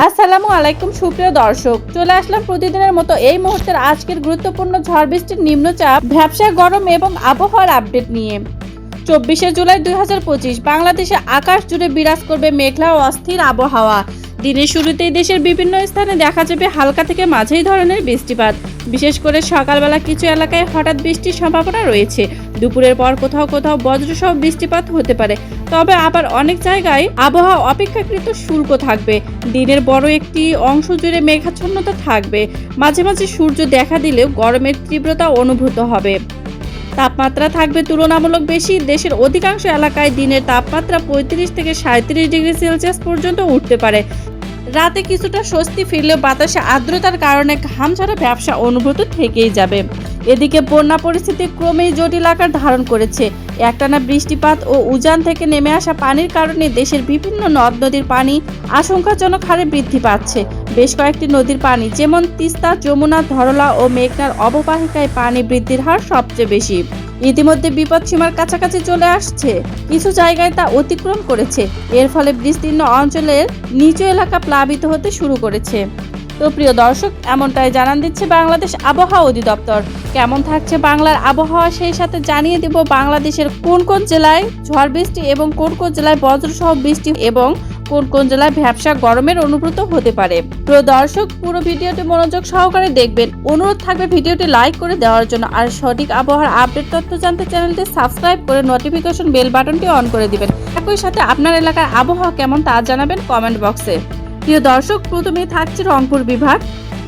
আসসালামু আলাইকুম, সুপ্রিয় দর্শক। চলে আসলাম প্রতিদিনের মতো এই মুহূর্তের আজকের গুরুত্বপূর্ণ ঝড় বৃষ্টির নিম্নচাপ, ভ্যাবসা গরম এবং আবহাওয়ার আপডেট নিয়ে। চব্বিশে জুলাই দুই হাজার পঁচিশ, বাংলাদেশে আকাশ জুড়ে বিরাজ করবে মেঘলা ও অস্থির আবহাওয়া। দিনের শুরুতেই দেশের বিভিন্ন স্থানে দেখা যাবে হালকা থেকে মাঝারি ধরনের বৃষ্টিপাত। বিশেষ করে সকালবেলা কিছু এলাকায় হঠাৎ বৃষ্টির সম্ভাবনা রয়েছে। দুপুরের পর কোথাও কোথাও বজ্রসহ বৃষ্টিপাত হতে পারে। তবে আবার অনেক জায়গায় আবহাওয়া অপেক্ষাকৃত শুল্ক থাকবে। দিনের বড় একটি অংশ জুড়ে মেঘাচ্ছন্নতা থাকবে। মাঝে মাঝে সূর্য দেখা দিলেও গরমের তীব্রতা অনুভূত হবে। তাপমাত্রা থাকবে তুলনামূলক বেশি। দেশের অধিকাংশ এলাকায় দিনের তাপমাত্রা পঁয়ত্রিশ থেকে সাঁত্রিশ ডিগ্রি সেলসিয়াস পর্যন্ত উঠতে পারে। রাতে কিছুটা স্বস্তি ফিরলেও বাতাসে আর্দ্রতার কারণে ঘাম ছাড়া ব্যবসা অনুভূত থেকেই যাবে। এদিকে বন্যা পরিস্থিতি ক্রমেই জটিল আকার ধারণ করেছে। একটানা বৃষ্টিপাত ও উজান থেকে নেমে আসা পানির কারণে দেশের বিভিন্ন নদ নদীর পানি আশঙ্কাজনক হারে বৃদ্ধি পাচ্ছে। বেশ কয়েকটি নদীর পানি, যেমন তিস্তা, যমুনা, ধরলা ও মেঘনার অববাহিকায় পানি বৃদ্ধির হার সবচেয়ে বেশি। ইতিমধ্যে বিপদসীমার কাছাকাছি চলে আসছে। কিছু জায়গায় তা অতিক্রম করেছে। এর ফলে বিস্তীর্ণ অঞ্চলের নিচু এলাকা প্লাবিত হতে শুরু করেছে। তো প্রিয় দর্শক, এমনটাই জানান দিচ্ছে বাংলাদেশ আবহাওয়া অধিদপ্তর। কেমন থাকছে বাংলার আবহাওয়া? সেই সাথে জানিয়ে দিব বাংলাদেশের কোন কোন জেলায় ঝড় বৃষ্টি এবং কোন কোন জেলায় বজ্রসহ বৃষ্টি এবং কোন কোন জেলায় ভ্যাবসা গরমের অনুভূত হতে পারে। প্রিয় দর্শক, পুরো ভিডিওটি মনোযোগ সহকারে দেখবেন। অনুরোধ থাকবে ভিডিওটি লাইক করে দেওয়ার জন্য। আর সঠিক আবহাওয়ার আপডেট তথ্য জানতে চ্যানেলটি সাবস্ক্রাইব করে নোটিফিকেশন বেল বাটনটি অন করে দিবেন। একই সাথে আপনার এলাকার আবহাওয়া কেমন তা জানাবেন কমেন্ট বক্সে। প্রিয় দর্শক প্রথমে থাকছে রংপুর বিভাগ।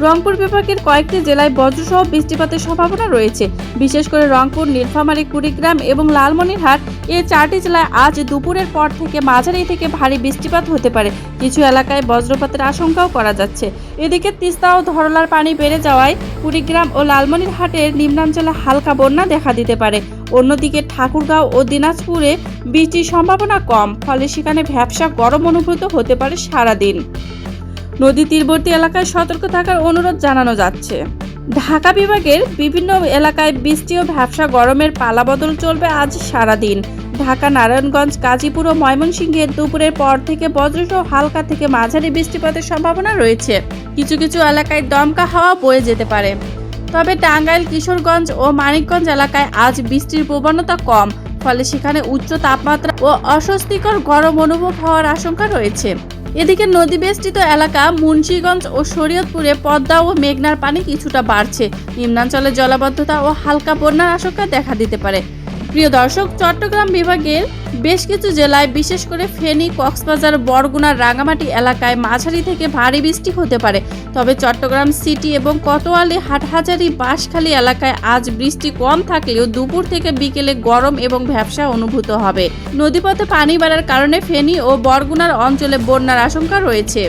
রংপুর বিভাগের কয়েকটি জেলায় বজ্রসহ বৃষ্টিপাতের সম্ভাবনা রয়েছে। বিশেষ করে রংপুর, নীলফামারী, কুড়িগ্রাম এবং লালমনিরহাট এই চারটি জেলায় আজ দুপুরের পর থেকে মাঝারি থেকে ভারী বৃষ্টিপাত হতে পারে। কিছু এলাকায় বজ্রপাতের আশঙ্কাও করা যাচ্ছে। এদিকে তিস্তা ও ধরলার পানি বেড়ে যাওয়ায় কুড়িগ্রাম ও লালমনিরহাটের নিম্নাঞ্চলে হালকা বন্যা দেখা দিতে পারে। অন্যদিকে ঠাকুরগাঁও ও দিনাজপুরে বৃষ্টির সম্ভাবনা কম, ফলে সেখানে ভ্যাবসা গরম অনুভূত হতে পারে সারাদিন। নদী তীরবর্তী এলাকায় সতর্ক থাকার অনুরোধ জানানো যাচ্ছে। ঢাকা বিভাগের বিভিন্ন এলাকায় বৃষ্টি ও ভ্যাবসা গরমের পালাবদল চলবে আজ সারাদিন। ঢাকা, নারায়ণগঞ্জ, গাজীপুর ও ময়মনসিংহের দুপুরের পর থেকে বজ্রসহ হালকা থেকে মাঝারি বৃষ্টিপাতের সম্ভাবনা রয়েছে। কিছু কিছু এলাকায় দমকা হাওয়া বয়ে যেতে পারে। তবে টাঙ্গাইল, কিশোরগঞ্জ ও মানিকগঞ্জ এলাকায় আজ বৃষ্টির প্রবণতা কম, ফলে সেখানে উচ্চ তাপমাত্রা ও অস্বস্তিকর গরম অনুভব হওয়ার আশঙ্কা রয়েছে। এদিকে নদী বেষ্টিত এলাকা মুন্সীগঞ্জ ও শরীয়তপুরে পদ্মা ও মেঘনার পানি কিছুটা বাড়ছে। নিম্নাঞ্চলে জলাবদ্ধতা ও হালকা বন্যার আশঙ্কা দেখা দিতে পারে। প্রিয় দর্শক, চট্টগ্রাম বিভাগের বেশ কিছু জেলায়, বিশেষ করে ফেনী, কক্সবাজার, বরগুনা রাঙামাটি এলাকায় মাঝারি থেকে ভারী বৃষ্টি হতে পারে। তবে চট্টগ্রাম সিটি এবং কোতোয়ালি, হাটহাজারি, বাঁশখালী এলাকায় আজ বৃষ্টি কম থাকলেও দুপুর থেকে বিকেলে গরম এবং ভ্যাবসা অনুভূত হবে। নদীপথে পানি বাড়ার কারণে ফেনী ও বরগুনার অঞ্চলে বন্যার আশঙ্কা রয়েছে।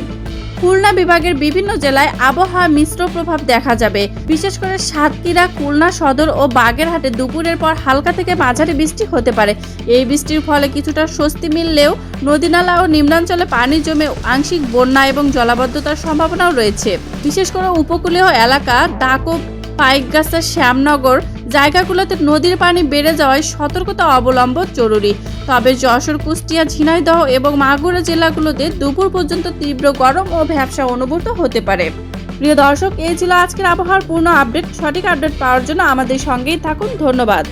খুলনা বিভাগের বিভিন্ন জেলায় আবহাওয়া মিশ্র প্রভাব দেখা যাবে। বিশেষ করে সাতক্ষীরা, খুলনা সদর ও বাগেরহাটে দুপুরের পর হালকা থেকে মাঝারি বৃষ্টি হতে পারে। এই বৃষ্টির ফলে কিছুটা স্বস্তি মিললেও নদীনালা ও নিম্নাঞ্চলে পানি জমে আংশিক বন্যা এবং জলাবদ্ধতার সম্ভাবনাও রয়েছে। বিশেষ করে উপকূলীয় এলাকা, ডাকো, পাইকগাছা, শ্যামনগর জায়গাগুলোতে নদীর পানি বেড়ে যাওয়ায় সতর্কতা অবলম্বন জরুরি। তবে যশোর, কুষ্টিয়া, ঝিনাইদহ এবং মাগুরা জেলাগুলোতে দুপুর পর্যন্ত তীব্র গরম ও ভ্যাবসা অনুভূত হতে পারে। প্রিয় দর্শক, এই ছিল আজকের আবহাওয়ার পূর্ণ আপডেট। সঠিক আপডেট পাওয়ার জন্য আমাদের সঙ্গেই থাকুন। ধন্যবাদ।